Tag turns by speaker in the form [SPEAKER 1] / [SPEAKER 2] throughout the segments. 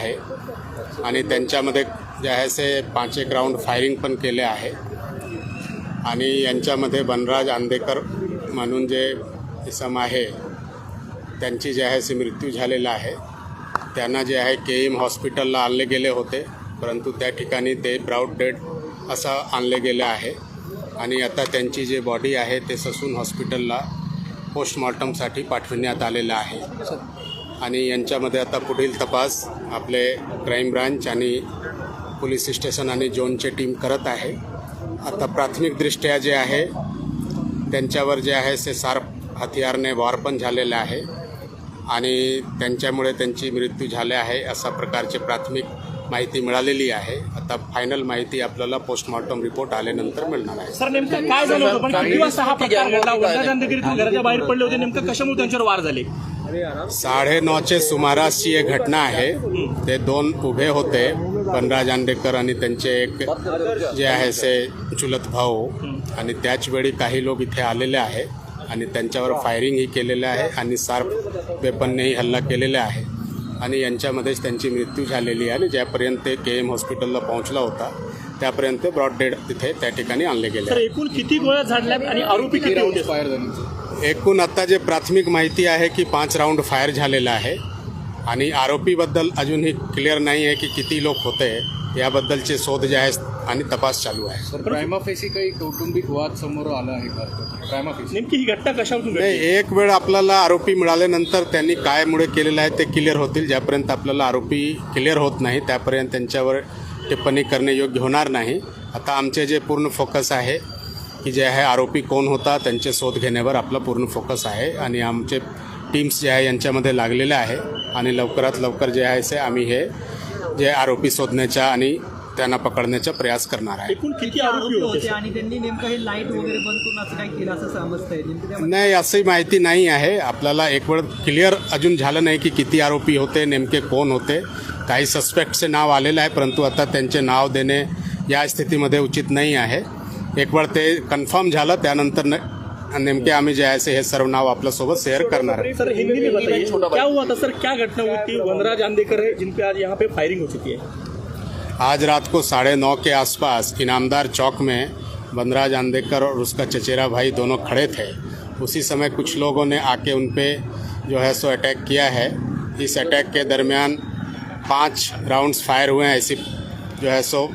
[SPEAKER 1] आहे. आणि त्यांच्यामध्ये जे आहे से पाच एक राऊंड फायरिंग पण केले आहे. आणि यांच्यामध्ये बनराज आंदेकर म्हणून जे इसम आहे त्यांची जे आहे से मृत्यू झालेला आहे. त्यांना जे आहे के एम हॉस्पिटलला आणले गेले होते परंतु त्या ठिकाणी ते ब्राऊड डेड असं आणले गेले आहे. आणि आता त्यांची जे बॉडी आहे ते ससून हॉस्पिटलला पोस्टमॉर्टमसाठी पाठविण्यात आलेलं आहे. आणि यांच्यामध्ये आता पुढील तपास आपले क्राईम ब्रांच आणि पोलीस स्टेशन आणि झोनची टीम करत आहे. आता प्राथमिकदृष्ट्या जे आहे त्यांच्यावर जे आहे ते सार्प हथियारने वार पण झालेले आहे. आणि त्यांच्यामुळे त्यांची मृत्यू झाले आहे अशा प्रकारची प्राथमिक माहिती मिळालेली आहे. आता फायनल माहिती आपल्याला पोस्टमॉर्टम रिपोर्ट आल्यानंतर मिळणार आहे.
[SPEAKER 2] सर नेमकं काय झालं होतं? पण किती वाजता हा प्रकार घडला बाहेर पडले होते. नेमकं कशामुळे त्यांच्यावर वार झाले?
[SPEAKER 1] साडेनऊचे सुमारासची एक घटना आहे. ते दोन उभे होते बनराज आंडेकर आणि त्यांचे एक जे आहे से चुलत भाऊ. आणि त्याचवेळी काही लोक इथे आलेले आहे आणि त्यांच्यावर फायरिंगही केलेलं आहे आणि सार्प वेपननेही हल्ला केलेला आहे. आणि यांच्यामध्येच त्यांची मृत्यू झालेली आहे आणि ज्यापर्यंत ते के एम हॉस्पिटलला पोहोचला होता त्यापर्यंत ब्रॉड डेड तिथे त्या ठिकाणी आणले गेले
[SPEAKER 2] सर
[SPEAKER 1] आहे.
[SPEAKER 2] एकूण किती गोळ्या झाडल्यात आणि आरोपी किती होते?
[SPEAKER 1] एकूण आता जे प्राथमिक माहिती आहे की पाच राऊंड फायर झालेला आहे आणि आरोपीबद्दल अजूनही क्लिअर नाही आहे की किती लोक होते याबद्दलचे शोध जे आहे आणि तपास चालू आहे.
[SPEAKER 3] सर प्रायमाफेसी काही कौटुंबिक वाद समोर आला आहे का? प्रायमाफेसी
[SPEAKER 2] नेमकी ही घटना कशावरून
[SPEAKER 1] नाही एक वेळ आपल्याला आरोपी मिळाल्यानंतर त्यांनी काय मुळे केलेलं आहे ते क्लिअर होतील ज्यापर्यंत आपल्याला आरोपी क्लिअर होत नाही त्यापर्यंत त्यांच्यावर टिप्पणी करणे योग्य होणार नाही. आता आमचे जे पूर्ण फोकस आहे की जे आहे आरोपी कोण होता त्यांचे शोध घेण्यावर आपला पूर्ण फोकस आहे. आणि आमचे टीम्स जे आहे यांच्यामध्ये लागलेले आहे. आणि लवकरात लवकर जे आहे ते आम्ही हे जे आरोपी शोधण्याच्या आणि त्यांना पकडण्याचा प्रयास करणार आहे.
[SPEAKER 2] एकूण किती
[SPEAKER 4] आरोपी
[SPEAKER 2] आरोपी होते?
[SPEAKER 4] होते आणि त्यांनी नेमकं हे लाइट वगैरे बंद करून असं काय केलं असं समजतंय? नेमकं त्या
[SPEAKER 1] नाही असंही माहिती नाही आहे. आपल्याला एक वेळ क्लिअर अजून झालं नाही की किती आरोपी होते नेमके कोण होते. काही सस्पेक्टचे नाव आलेलं आहे परंतु आता त्यांचे नाव देणे या स्थितीमध्ये उचित नाही आहे. एक वेळ ते कन्फर्म झालं त्यानंतर नेमके आम्ही जे आहे हे सर्व नाव आपल्यासोबत शेअर करणार आहे.
[SPEAKER 2] सर हिंदी में बताइए. क्या हुआ था? सर क्या घटना हुई थी? वनराज आंदेकर है जिन पे आज यहाँ पे फायरिंग हो चुकी है।
[SPEAKER 1] आज रात को साढ़े नौ के आसपास इनामदार चौक में बनराज आंदेकर और उसका चचेरा भाई दोनों खड़े थे। उसी समय कुछ लोगों ने आके उन पर जो है सो अटैक किया है। इस अटैक के दरमियान पाँच राउंड्स फायर हुए हैं। ऐसी जो है सो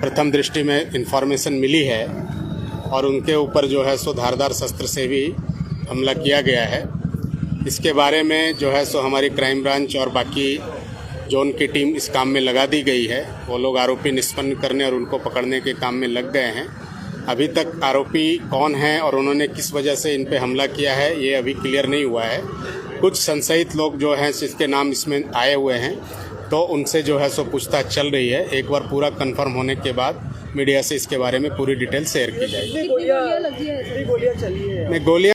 [SPEAKER 1] प्रथम दृष्टि में इंफॉर्मेशन मिली है और उनके ऊपर जो है सो धारदार शस्त्र से भी हमला किया गया है। इसके बारे में जो है सो हमारी क्राइम ब्रांच और बाकी जोन की टीम इस काम में लगा दी गई है वो लोग आरोपी निष्पन्न करने और उनको पकड़ने के काम में लग गए हैं। अभी तक आरोपी कौन है और उन्होंने किस वजह से इन पर हमला किया है ये अभी क्लियर नहीं हुआ है। कुछ संशयित लोग जो हैं जिसके नाम इसमें आए हुए हैं तो उनसे जो है सो पूछताछ चल रही है। एक बार पूरा कंफर्म होने के बाद मीडिया से इसके बारे में पूरी डिटेल शेयर की जाएगी।
[SPEAKER 5] गोलियाँ लगी है।
[SPEAKER 1] गोलियाँ